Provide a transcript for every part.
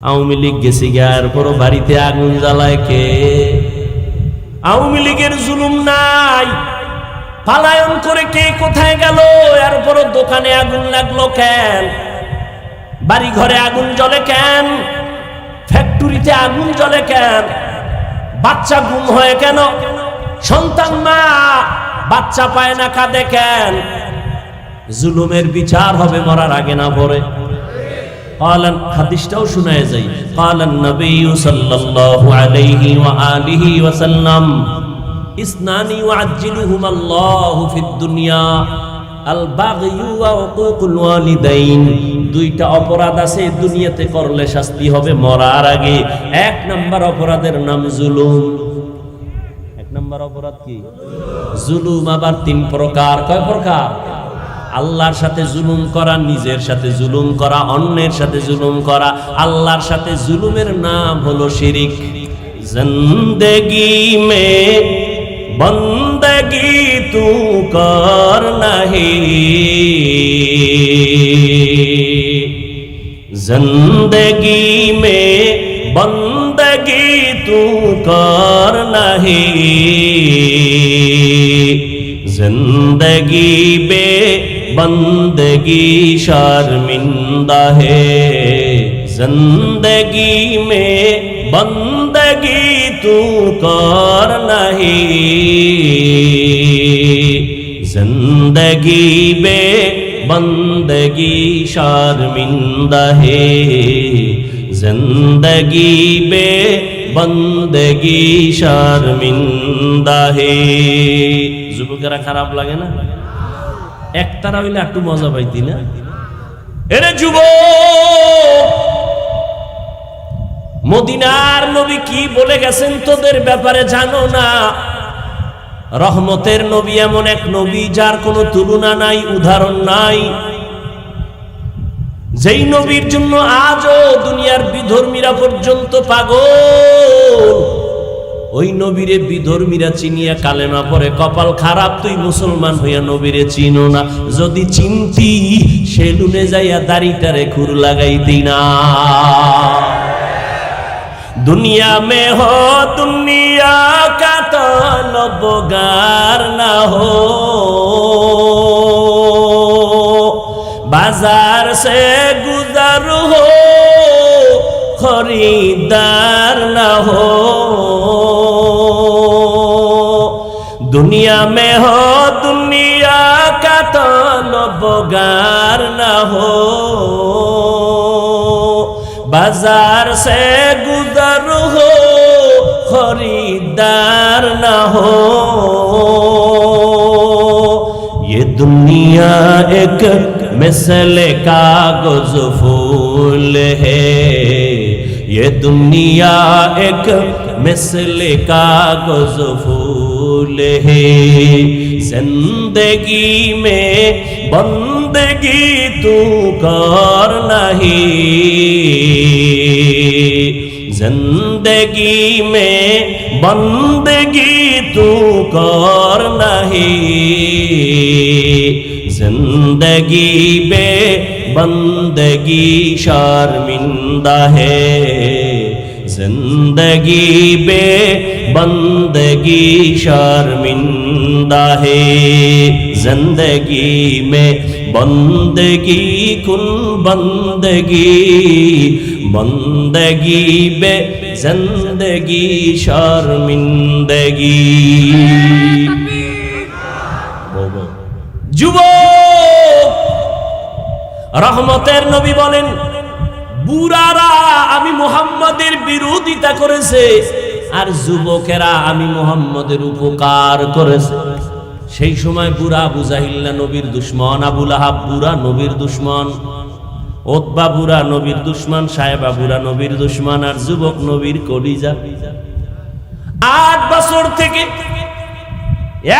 আওয়ামী লীগ গেছি গার পর বাড়িতে আগুন জ্বালায় কে? আওয়ামী লীগের জুলুম নাই। পালায়ন করে কে কোথায় গেল? এরপর দোকানে আগুন লাগল কেন? বাড়ি ঘরে আগুন জ্বলে কেন? ফ্যাক্টরিতে আগুন জ্বলে কেন? বাচ্চা গুম হয়ে কেন? সন্তান মা বাচ্চা পায় না, কাঁদে কেন? জুলুমের বিচার হবে, মরার আগে না পরে قال হাদিসটাও শোনায় যাই قال النبي صلى الله عليه وآله وسلم اثنان يعجلهما الله في الدنيا البغي وعقوق الوالدين দুইটা অপরাধ আছে দুনিয়াতে করলে শাস্তি হবে মরার আগে এক নাম্বার অপরাধের নাম জুলুম এক নাম্বার অপরাধ কি জুলুম আবার তিন প্রকার কয় প্রকার আল্লাহর সাথে জুলুম করা, নিজের সাথে জুলুম করা, অন্যের সাথে জুলুম করা। আল্লাহর সাথে জুলুমের নাম হলো শিরিক। জিন্দগি মে, বন্দগি তু কর নাহি। জিন্দগি মে, বন্দগি তু কর নাহি। জিন্দগি বে بندگی شرمندہ ہے۔ زندگی میں بندگی تو کار نہیں۔ زندگی بے بندگی شرمندہ ہے۔ زندگی بے بندگی شرمندہ ہے۔ زبر خراب لگے نا۔ একতারা হইলে একটু মজা পাইতি না? এরে যুব! মদিনার নবী কি বলে গেছেন তোদের ব্যাপারে জানো না? রহমতের নবী এমন এক নবী যার কোনো তুলনা নাই, উদাহরণ নাই। যেই নবীর জন্য আজও দুনিয়ার বিধর্মীরা পর্যন্ত পাগল। ওই নবীরে বিধর্মীরা চিনিয়া কালেমা পরে কপাল খারাপ, তুই মুসলমান হইয়া নবীরে চিনো না। যদি চিনতি, সেলুনে যাইয়া দাড়িটারে খুর লাগাইতি না। দুনিয়া মে হো দুনিয়া কা তো লবগার না হো। বাজার সে গুজার হো খরিদা دنیا میں ہو، دنیا کا تو لبگار نہ ہو۔ بازار سے گزر ہو، خریدار نہ ہو۔ یہ دنیا ایک مثل گز فول ہے۔ یہ دنیا ایک مثل گز پھول پھول ہے۔ زندگی میں بندگی تو کار نہیں۔ زندگی میں بندگی تو کار نہیں۔ زندگی میں بندگی شارمندہ ہے۔ जिंदगी बे बंदगी शर्मिंदा है जिंदगी में बंदगी कुन बंदगी बंदगी बे जिंदगी शर्मिंदगी যুবক রহমতের নবী বলেন বুড়ারা আমি মোহাম্মদের বিরোধিতা করেছে, আর যুবকেরা আমি মোহাম্মদের উপকার করেছে। সেই সময় বুড়া বুজাহিল্লা নবীর দুশ্মন আবুল আহাব বুড়া নবীর দুশ্মন, ওতবা বুড়া নবীর দুশ্মন, সাহেবা বুড়া নবীর দুশ্মন, আর যুবক নবীর কলিজা। আট বছর থেকে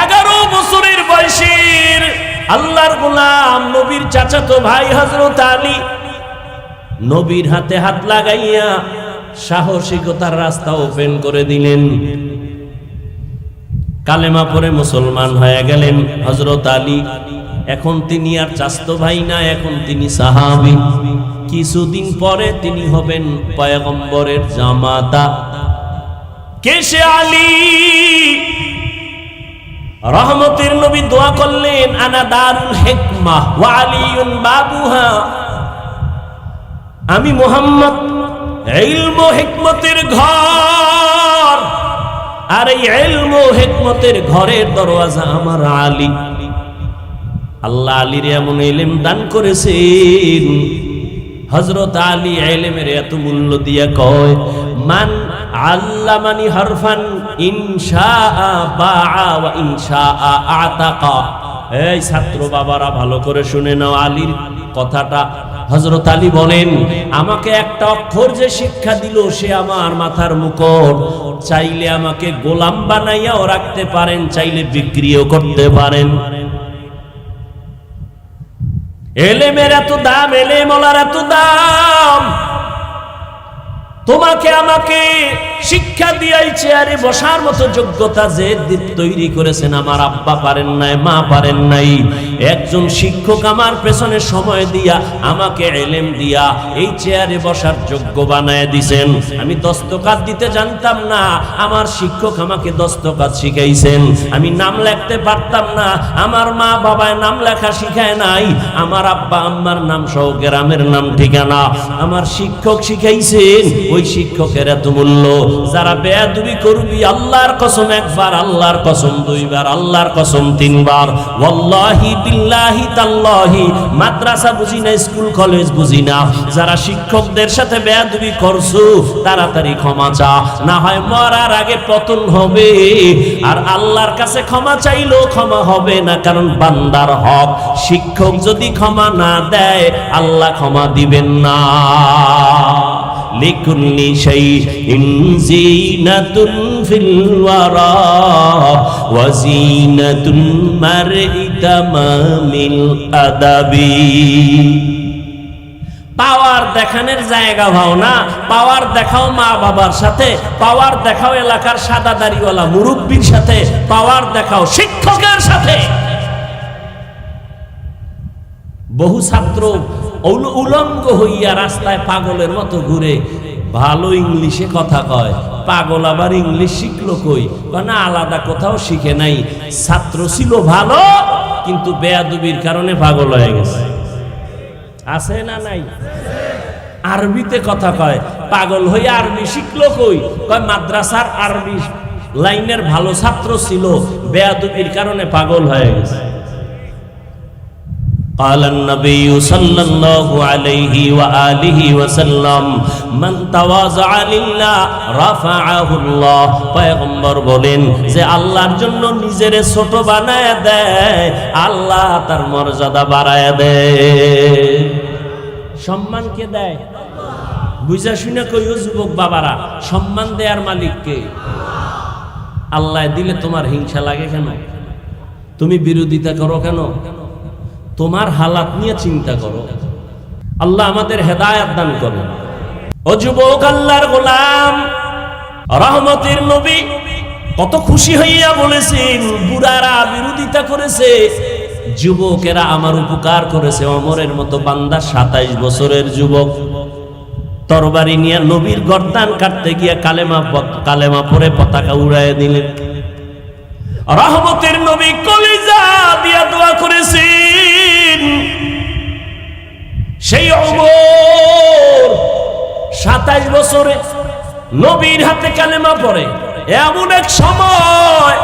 এগারো বছরের বয়সের আল্লাহর গোলাম নবীর চাচাতো ভাই হজরত আলী নবীর হাতে হাত লাগাইয়া সাহসিকতার রাস্তা ওপেন করে দিলেন। কালেমা পরে মুসলমান হয়ে গেলেন হজরত আলী। এখন তিনি আর চাস্ত ভাই না, এখন তিনি সাহাবি। কিছুদিন পরে তিনি হবেন পয়গম্বরের জামাতা। কেশে আলী? রহমতের নবী দোয়া করলেন, আনা দারুল হেকমা ওয়া আলিউন বাবুহা। আমি মোহাম্মদ ইলম হিকমতের ঘর। আর এই ইলম হিকমতের ঘরের দরওয়াজা আমার আলী। আল্লাহ আলীর এমন ইলম দান করেছেন। হজরত আলী ইলমের এত মূল্য দিয়া কয়, মান আল্লামানি হরফান ইনশা ইনশা আতাকা। এই ছাত্র বাবারা ভালো করে শুনে নাও আলীর কথাটা। হজরত আলী বলেন, আমাকে একটা অক্ষর যে শিক্ষা দিল সে আমার মাথার মুকুট। চাইলে আমাকে গোলাম বানাইয়াও রাখতে পারেন, চাইলে বিক্রিও করতে পারেন। এলেমের এত দাম এলে মলার এত দাম। তোমাকে আমাকে শিক্ষা দিয়াই চেয়ারে বসার মতো যোগ্যতা যে তৈরি করেছেন আমার আব্বা পারেন নাই, মা পারেন নাই। একজন শিক্ষক আমার পেছনে সময় দিয়া আমাকে এলেম দিয়া এই চেয়ারে বসার যোগ্য বানায় দিছেন। আমি দস্তকাত দিতে জানতাম না, আমার শিক্ষক আমাকে দস্তকাত শিখাইছেন। আমি নাম লেখতে পারতাম না, আমার মা বাবায় নাম লেখা শিখায় নাই, আমার আব্বা আম্মার নাম সহ গ্রামের নাম ঠিকানা। আমার শিক্ষক শিখাইছেন ওই শিক্ষকের এত মূল্য, যারা বেয়াদুবি করবি, আল্লাহর কসম একবার, আল্লাহর কসম দুইবার, আল্লাহর কসম তিনবার। ওয়াল্লাহি বিল্লাহি তাল্লাহি, মাদ্রাসা বুঝি না, স্কুল কলেজ বুঝি না। যারা শিক্ষকদের সাথে বেয়াদুবি করছ, তাড়াতাড়ি ক্ষমা চা। না হয় মরার আগে পতন হবে, আর আল্লাহর কাছে ক্ষমা চাইলেও ক্ষমা হবে না, কারণ বান্দার হক। শিক্ষক যদি ক্ষমা না দেয়, আল্লাহ ক্ষমা দিবেন না। পাওয়ার দেখানোর জায়গা ভাও না, পাওয়ার দেখাও মা বাবার সাথে, পাওয়ার দেখাও এলাকার সাদা দাড়িওয়ালা মুরব্বীর সাথে, পাওয়ার দেখাও শিক্ষকের সাথে। বহু ছাত্র উলঙ্গ হইয়া রাস্তায় পাগলের মতো ঘুরে। ভালো ইংলিশে কথা কয়। পাগল আবার ইংলিশ শিখলো কই? না, আলাদা কোথাও শিখে নাই। ছাত্র ছিল ভালো, কিন্তু বেয়াদুবির কারণে পাগল হয়ে গেছে। আছে না নাই? আরবিতে কথা কয়। পাগল হইয়া আরবি শিখলো কই? কয়, মাদ্রাসার আরবি লাইনের ভালো ছাত্র ছিল, বেয়াদুবির কারণে পাগল হয়ে গেছে। قال النبي صلى الله عليه وآله وسلم من تواضع لله رفعه الله পয়গম্বর বলেন যে আল্লাহর জন্য নিজের ছোট বানায় দেয় আল্লাহ তার মর্যাদা বাড়ায় দেয় সম্মান কে দেয় বুঝা শুনে কইও যুবক বাবারা সম্মান দেয়ার মালিককে আল্লাহ দিলে তোমার হিংসা লাগে কেন তুমি বিরোধিতা করো কেন তোমার হালাত নিয়ে চিন্তা করো। আল্লাহ আমাদের হেদায়াত দান করো ও যুবক আল্লাহর গোলাম, রহমতের নবী কত খুশি হইয়া বলেছেন, বুড়ারা বিরোধিতা করেছে, যুবকেরা আমার উপকার করেছে। অমরের মতো বান্দা সাতাইশ বছরের যুবক। তরবারি নিয়ে নবীর গর্দান কাটতে গিয়ে কালেমা কালেমা পরে পতাকা উড়াইয়া দিলেন। রহমতের নবী কলিজা দিয়া দোয়া করেছেন। সেই অমর সাতাইশ বছরে নবীর হাতে কালেমা পড়ে। এমন এক সময়,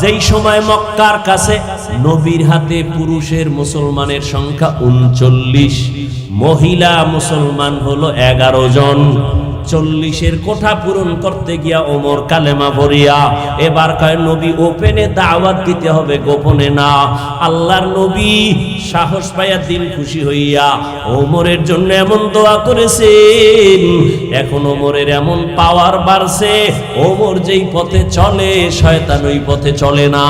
যেই সময় মক্কার কাছে নবীর হাতে পুরুষের মুসলমানের সংখ্যা উনচল্লিশ, মহিলা মুসলমান হলো এগারো জন। চল্লিশের কোঠা পূরণ করতে গিয়া ওমর কালেমা ভরিয়া, এবার কয়, নবী, ওপেনে দাওয়াত দিতে হবে গোপনে না। আল্লাহর নবী সাহস পাইয়া দিল খুশি হইয়া ওমরের জন্য এমন দোয়া করেছেন। এখন ওমরের এমন পাওয়ার বাড়ছে, ওমর যেই পথে চলে, শয়তান ওই পথে চলে না।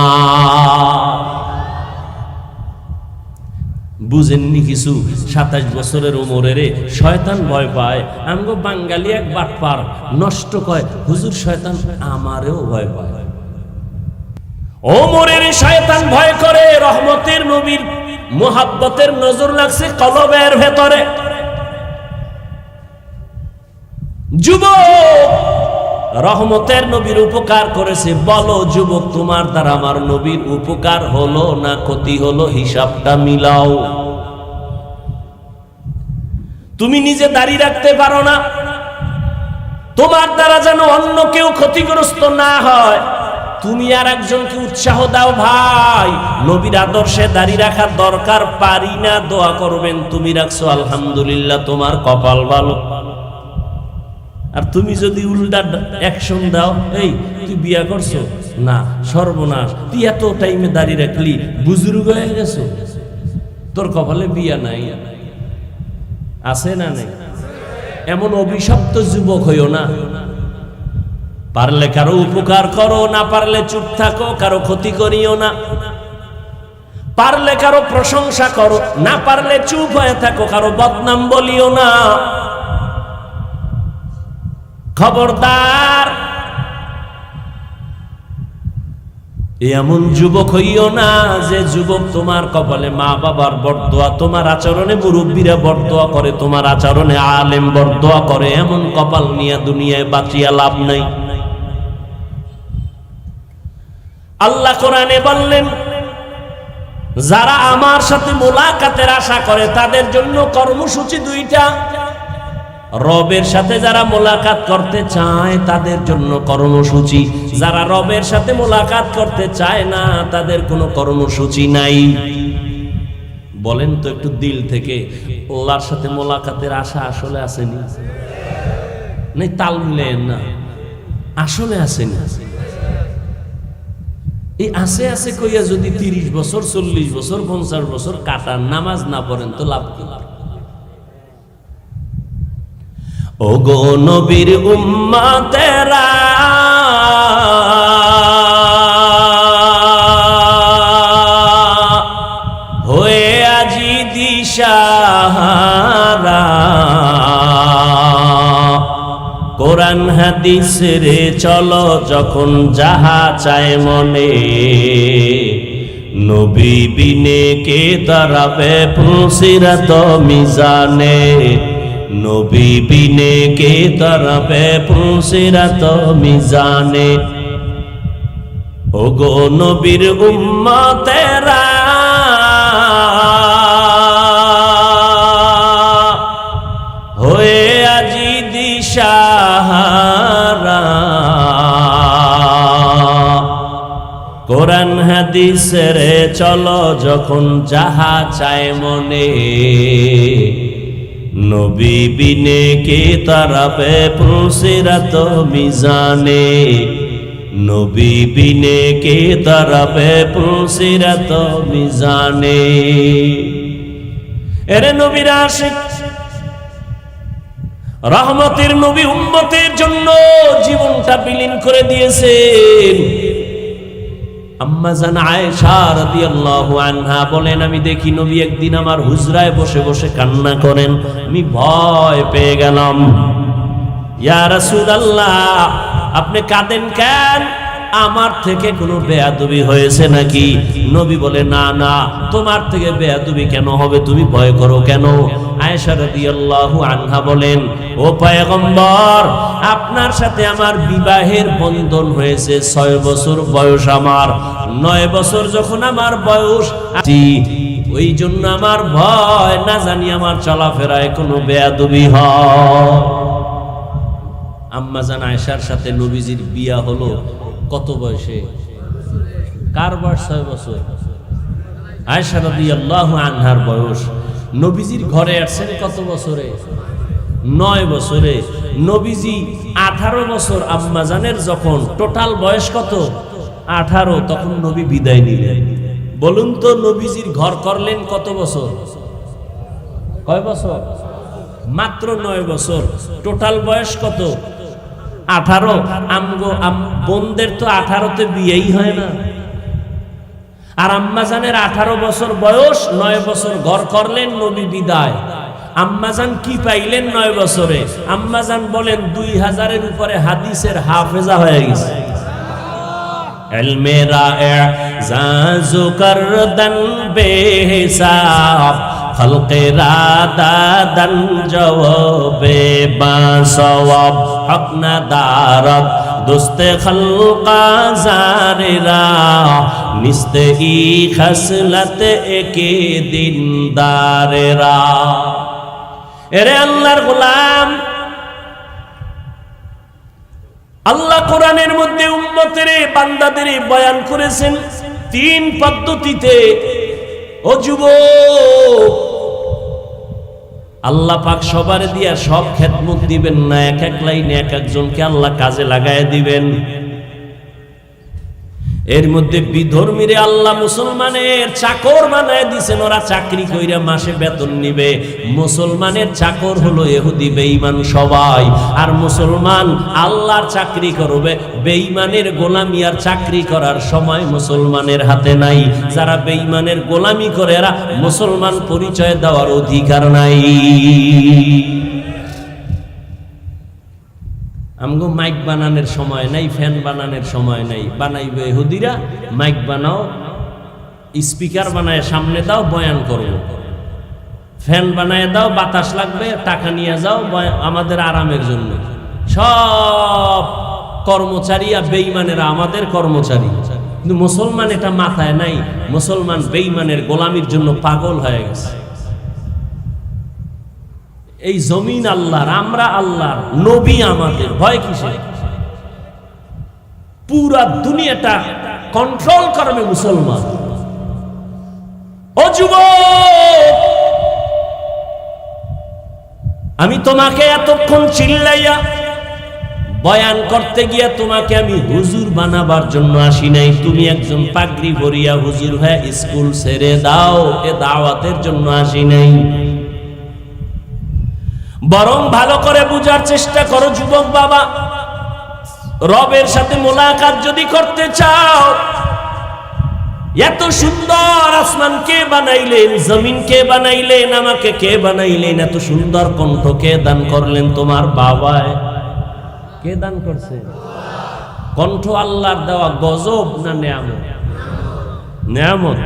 বুঝেননি কিছু। সাতাশ বছরের উমরের শয়তান ভয় পায়। আমগো বাঙালি এক বাটপার, নষ্ট কয়, হুজুর শয়তান আমারেও ভয় পায়। ওমরের শয়তান ভয় করে, রহমতের নবীর মোহাব্বতের নজর লাগছে কলবের ভেতরে। যুবক! রহমতের নবীর উপকার করেছে। বলো, যুবক, তোমার দ্বারা আমার নবীর উপকার হলো না ক্ষতি হলো? হিসাবটা মিলাও। তুমি নিজে দাঁড়িয়ে রাখতে পারো না। তোমার দ্বারা যেন অন্য কেউ ক্ষতিগ্রস্ত না হয়। তুমি আর একজনকে উৎসাহ দাও, ভাই। নবীর আদর্শে দাঁড়িয়ে রাখার দরকার পারি না, দোয়া করবেন। তুমি রাখছো, আলহামদুলিল্লাহ, তোমার কপাল ভালো। আর তুমি যদি উল্টা অ্যাকশন দাও, এই, তুই বিয়া করছ? না, সর্বনাশ। তুই এত টাইমে দাঁড়িয়ে রাখলি, বুজুর্গ হয়ে গেছো? তোর কপালে বিয়া নাই। আছে না নেই? এমন অভিশপ্ত যুবক হইও না। পারলে কারও উপকার করো, না পারলে চুপ থাকো, কারও ক্ষতি করিও না। পারলে কারও প্রশংসা করো, না পারলে চুপ হয়ে থাকো, কারও বদনাম বলিও না। খবরদার। এমন যুবক হইও না যে যুবক তোমার কপালে মা বাবার বরদোয়া, তোমার আচরণে মুরব্বীরা বরদোয়া করে, তোমার আচরণে আলেম বরদোয়া করে, এমন কপাল নিয়ে দুনিয়ায় বাঁচিয়া লাভ নাই। আল্লাহ কোরআনে বললেন, যারা আমার সাথে মোলাকাতের আশা করে, তাদের জন্য কর্মসূচি দুইটা। রবের সাথে যারা মোলাকাত করতে চায়, তাদের জন্য কর্মসূচি যারা রবের সাথে মোলাকাত করতে চায় না, তাদের কোনো কর্মসূচি নাই। বলেন তো একটু দিল থেকে, আল্লাহর সাথে মোলাকাতের আশা আসলে আসেনি? নেই, তাল মিলেন না। আসলে আসেনি। এই আসে আসে কইয়া যদি তিরিশ বছর, চল্লিশ বছর, পঞ্চাশ বছর কাটার নামাজ না পড়েন, তো লাভ কি? ও গো নবীর উম্মা তেরা হয়ে আজি দিশাহারা। কোরআন হাদিস রে চলো যখন যাহা চায় মনে। নবী বিনে কে দাঁড়াবে ফুসিরাত মিজানে। নবী বিনে কে দাঁড়াবে ফুসিরাত মিজানে? ওগো নবীর উম্মতেরা। হয়ে আজি দিশাহারা। কোরআন হাদিসের চলো যখন যাহা চায় মনে। নবী বিনে কে তারাবে পুসিরাত মিজানে? নবী বিনে কে তারাবে পুসিরাত মিজানে? এরে নবীর আশিক, রহমতের নবী উম্মতের জন্য জীবনটা বিলীন করে দিয়েছেন। বলেন, আমি দেখি নবী একদিন আমার হুজরায় বসে বসে কান্না করেন। আমি ভয় পেয়ে গেলাম। ইয়া আপনি কাঁদেন কেন? আমার থেকে কোনো বেয়াদবি হয়েছে নাকি? নবী বলে, না না, তোমার থেকে বেয়াদবি কেন হবে? তুমি ভয় করো কেন? বলেন, ও আপনার সাথে আমার বিবাহের বন্ধন হয়েছে ছয় বছর বয়স আমার। নয় বছর যখন আমার বয়স ওই জন্য আমার ভয়, না জানি আমার চলাফেরায় কোনো বেয়াদবি হয়। আম্মা জান আয়েশার সাথে নবীজির বিয়া হলো কত বয়সে? কার বয়স ছয় বছর। আয়েশা আল্লাহ আনহার বয়স। নবীজির ঘরে আসছেন কত বছরে? নয় বছরে। নবীজি আঠারো বছর। আম্মাজানের যখন টোটাল বয়স কত? আঠারো। তখন নবী বিদায় নিলেন। বলুন তো নবীজির ঘর করলেন কত বছর? কয় বছর? মাত্র নয় বছর। টোটাল বয়স কত? আঠারো। আমগো বোনদের তো আঠারোতে বিয়েই হয় না। আর আম্মাজানের আঠারো বছর বয়স, নয় বছর ঘর করলেন নবী বিদায়। আম্মাজান কি পাইলেন নয় বছরে? আম্মাজান বলেন, দুই হাজারের উপরে হাদিসের হাফেজা হয়ে গেছে। মেরা জাজু কর দন বেসাব খলকেরা দাদন জবাবে বাসওয়াব হক না দারদ দোস্তে খলকা জারেরা নিস্তে ই খসলত একে দিন দারেরা এরে আল্লাহর গোলাম, আল্লাহ কোরআনের মধ্যে উম্মতের বান্দাদের বয়ান করেছেন, তিন পদ্ধতিতে, ও যুব আল্লাহ পাক সবার দিয়া সব খেদমত দিবেন না, এক এক লাইনে এক একজনকে আল্লাহ কাজে লাগাই দিবেন। এর মধ্যে বিধর্মীরে আল্লাহ মুসলমানের চাকর বানায় দিছেন, ওরা চাকরি কইরা মাসে বেতন নিবে। মুসলমানের চাকর হলো এহুদি বেঈমান সবাই। আর মুসলমান আল্লাহর চাকরি করবে, বেঈমানের গোলামি আর চাকরি করার সময় মুসলমানের হাতে নাই। যারা বেঈমানের গোলামি করে, এরা মুসলমান পরিচয় দেওয়ার অধিকার নাই। আমগো মাইক বানানোর সময় নাই, ফ্যান বানানোর সময় নাই। বানাইবে হুদিরা, মাইক বানাও, স্পিকার বানায় সামনে দাও, বয়ান করো ফ্যান বানায় দাও, বাতাস লাগবে, টাকা নিয়ে যাও আমাদের আরামের জন্য। সব কর্মচারী আর বেইমানেরা আমাদের কর্মচারী। কিন্তু মুসলমান এটা মাথায় নাই। মুসলমান বেইমানের গোলামির জন্য পাগল হয়ে গেছে। এই জমিন আল্লাহর, আমরা আল্লাহর, নবী আমাদের। ভয় কিসে পুরা দুনিয়াটা কন্ট্রোল করবে মুসলমান। ও আমি তোমাকে এতক্ষণ চিল্লাইয়া, বয়ান করতে গিয়া তোমাকে আমি হুজুর বানাবার জন্য আসি নাই। তুমি একজন পাগড়ি ভরিয়া হুজুর হয়ে স্কুল ছেড়ে দাও, এ দাওয়াতের জন্য আসি নাই। বরং ভালো করে বুঝার চেষ্টা করো, যুবক বাবা। রবের সাথে মোলাকাত যদি করতে চাও, এত সুন্দর আসমান কে বানাইলেন, জমিন কে বানাইলেন, আমাকে কে বানাইলেন, এত সুন্দর কণ্ঠ কে দান করলেন তোমার বাবায়? কে দান করছে? কণ্ঠ আল্লাহর দেওয়া গজব না নেয়ামত? নেয়ামত?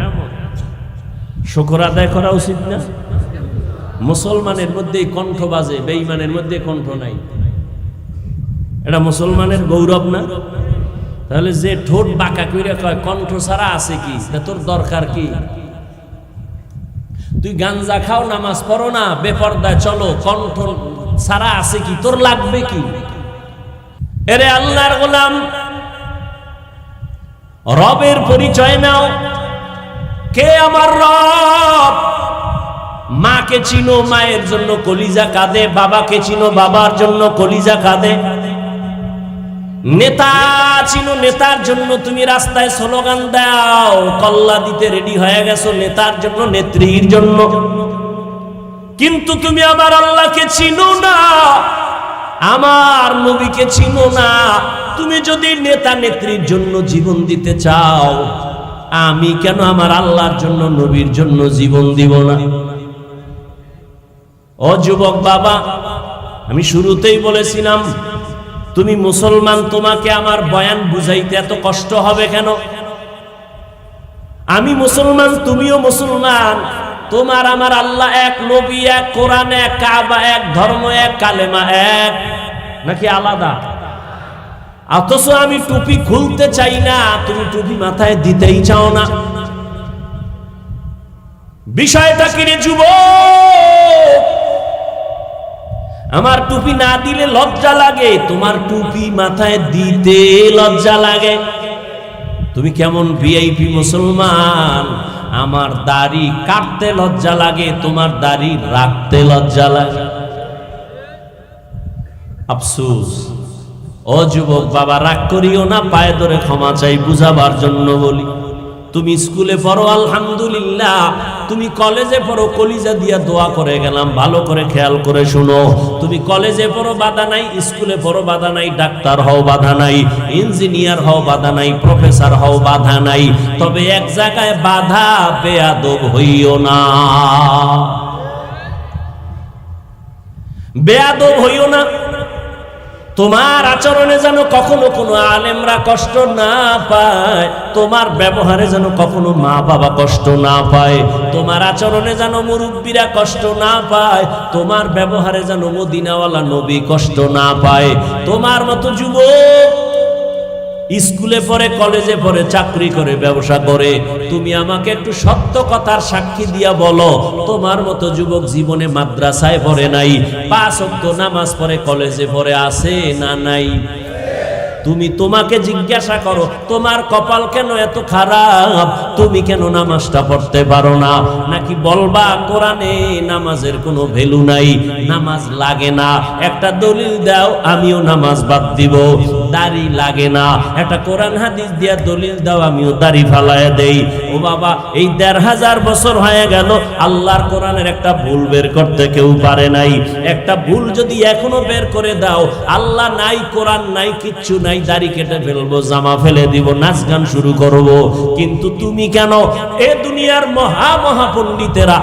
শুকর আদায় করা উচিত না? মুসলমানের মধ্যে কণ্ঠ বাজে, বেঈমানের মধ্যে কণ্ঠ নাই। এটা মুসলমানের গৌরব না? তাহলে যে ঠোঁট বাঁকা কইরা কয়, কণ্ঠ ছাড়া আছে কি? তোর দরকার কি? তুই গাঞ্জা খাও, নামাজ পড়ো না, বেপর্দায় চলো, কণ্ঠ ছাড়া আছে কি? তোর লাগবে কি? এরে আল্লাহর গোলাম, রবের পরিচয় নাও। কে আমার রব? মাকে চিনো, মায়ের জন্য কলিজা কাঁদে, বাবাকে চিনো, বাবার জন্য কলিজা কাঁদে। নেতা চিনো, নেতার জন্য তুমি রাস্তায় স্লোগান দাও, কল্লা দিতে রেডি হয়ে গেছো, নেতার জন্য, নেত্রীর জন্য। কিন্তু তুমি আমার আল্লাহকে চিনো না, আমার নবীকে চিনো না। তুমি যদি নেতা নেত্রীর জন্য জীবন দিতে চাও, আমি কেন আমার আল্লাহর জন্য, নবীর জন্য জীবন দিব না? ও যুবক বাবা, আমি শুরুতেই বলেছিলাম, তুমি মুসলমান, তোমাকে আমার বয়ান বুঝাইতে এত কষ্ট হবে কেন? আমি মুসলমান, তুমিও মুসলমান, তোমার আমার আল্লাহ এক নবী, এক কোরআন, এক কাবা, এক ধর্ম, এক কালেমা, এক। নাকি আলাদা? অথচ আমি টুপি খুলতে চাই না, তুমি টুপি মাথায় দিতেই চাও না। বিষয়টা কিনে যুবক? আমার টুপি না দিলে লজ্জা লাগে, তোমার টুপি মাথায় দিতে লজ্জা লাগে। তুমি কেমন ভিআইপি মুসলমান? আমার দাড়ি কাটতে লজ্জা লাগে, তোমার দাড়ি রাখতে লজ্জা লাগে। আফসুস। ও যুবক বাবা, রাগ করিও না, পায়ে ধরে ক্ষমা চাই, বুঝাবার জন্য বলি। তুমি স্কুলে পড়ো, আলহামদুলিল্লাহ। তুমি কলেজে পড়ো, কলিজা দিয়া দোয়া করে গেলাম, ভালো করে খেয়াল করে শুনো। তুমি কলেজে পড়ো, বাধা নাই, স্কুলে পড়ো, বাধা নাই, ডাক্তার হও, বাধা নাই, ইঞ্জিনিয়ার হও, বাধা নাই, প্রফেসর হও, বাধা নাই। তবে এক জায়গায় বাধা, বেয়াদব হইও না। বেয়াদব হইও না। তোমার আচরণে যেন কখনো কোনো আলেমরা কষ্ট না পায়, তোমার ব্যবহারে যেন কখনো মা বাবা কষ্ট না পায়, তোমার আচরণে যেন মুরব্বীরা কষ্ট না পায়, তোমার ব্যবহারে যেন মদিনাওয়ালা নবী কষ্ট না পায়, তোমার মতো যুবক স্কুলে পড়ে, কলেজে পড়ে, চাকরি করে, ব্যবসা করে। তুমি আমাকে একটু সত্য কথার সাক্ষী দিয়া বলো, তোমার মতো যুবক জীবনে মাদ্রাসায় পড়ে নাই, পাঁচ অক্ত নামাজ পরে কলেজে পড়ে আছে না নাই? তুমি তোমাকে জিজ্ঞাসা করো, তোমার কপাল কেন এত খারাপ? তুমি কেন নামাজটা পড়তে পারো না? নাকি বলবা, কোরআনে নামাজের কোনো ভ্যালু নাই, নামাজ লাগে না। একটা দলিল দাও, আমিও নামাজ বাদ দিব। দাড়ি লাগে না। একটা কোরআন হাদিস দিয়া দলিল দাও, আমিও দাড়ি ফালায় দেই। ও বাবা, এই দেড় হাজার বছর হয়ে গেল, আল্লাহর কোরআনের একটা ভুল বের করতে কেউ পারে নাই। একটা ভুল যদি এখনও বের করে দাও, আল্লাহ নাই, কোরআন নাই, কিচ্ছু নাই। দাড়ি কেটে ফেলব, জামা ফেলে দিব, নাচ গান শুরু করব। কিন্তু তুমি কেন? এ দুনিয়ার মহা মহা পণ্ডিতেরা